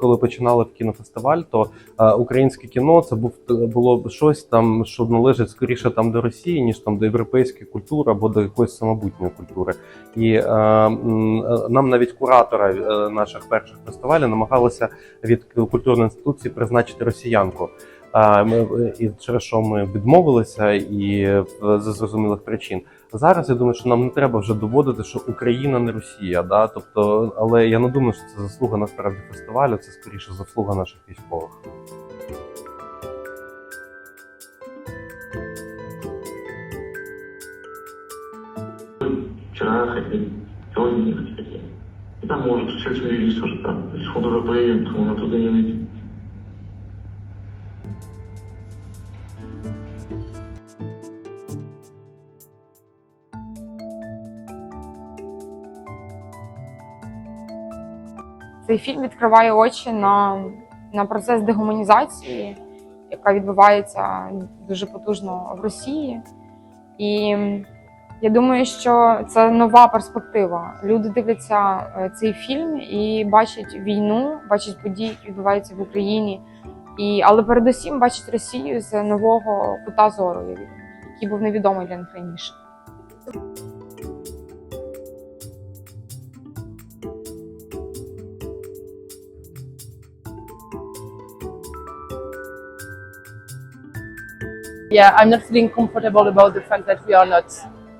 коли починали в кінофестиваль, то е, українське кіно це був було щось там, що належить скоріше там до Росії, ніж там до європейської культури або до якоїсь самобутньої культури. І е, е, нам навіть куратора е, наших перших фестивалів намагалися від культурної інституції призначити росіянку. Ми і через що ми відмовилися, і е, з зрозумілих причин. Зараз я думаю, що нам не треба вже доводити, що Україна не Росія. Да? Тобто, але я не думаю, що це заслуга насправді фестивалю, це скоріше заслуга наших військових. Вчера хотели, сегодня не хотели. И там может встречный режиссер, там, если он уже поедет, то он оттуда не Цей фільм відкриває очі на, на процес дегуманізації, яка відбувається дуже потужно в Росії. І я думаю, що це нова перспектива. Люди дивляться е, цей фільм і бачать війну, бачать події, які відбуваються в Україні. І, але передусім бачать Росію з нового кута зору, який був невідомий для них раніше. Yeah, I'm not feeling comfortable about the fact that we are not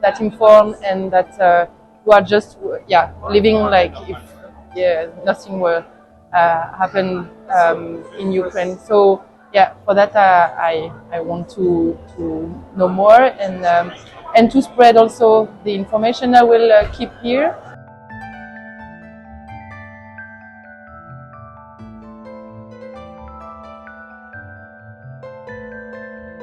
that informed and that uh, we are just yeah living like if yeah nothing were uh, happen um, in Ukraine. So yeah, for that uh, I I want to to know more and um, and to spread also the information I will uh, keep here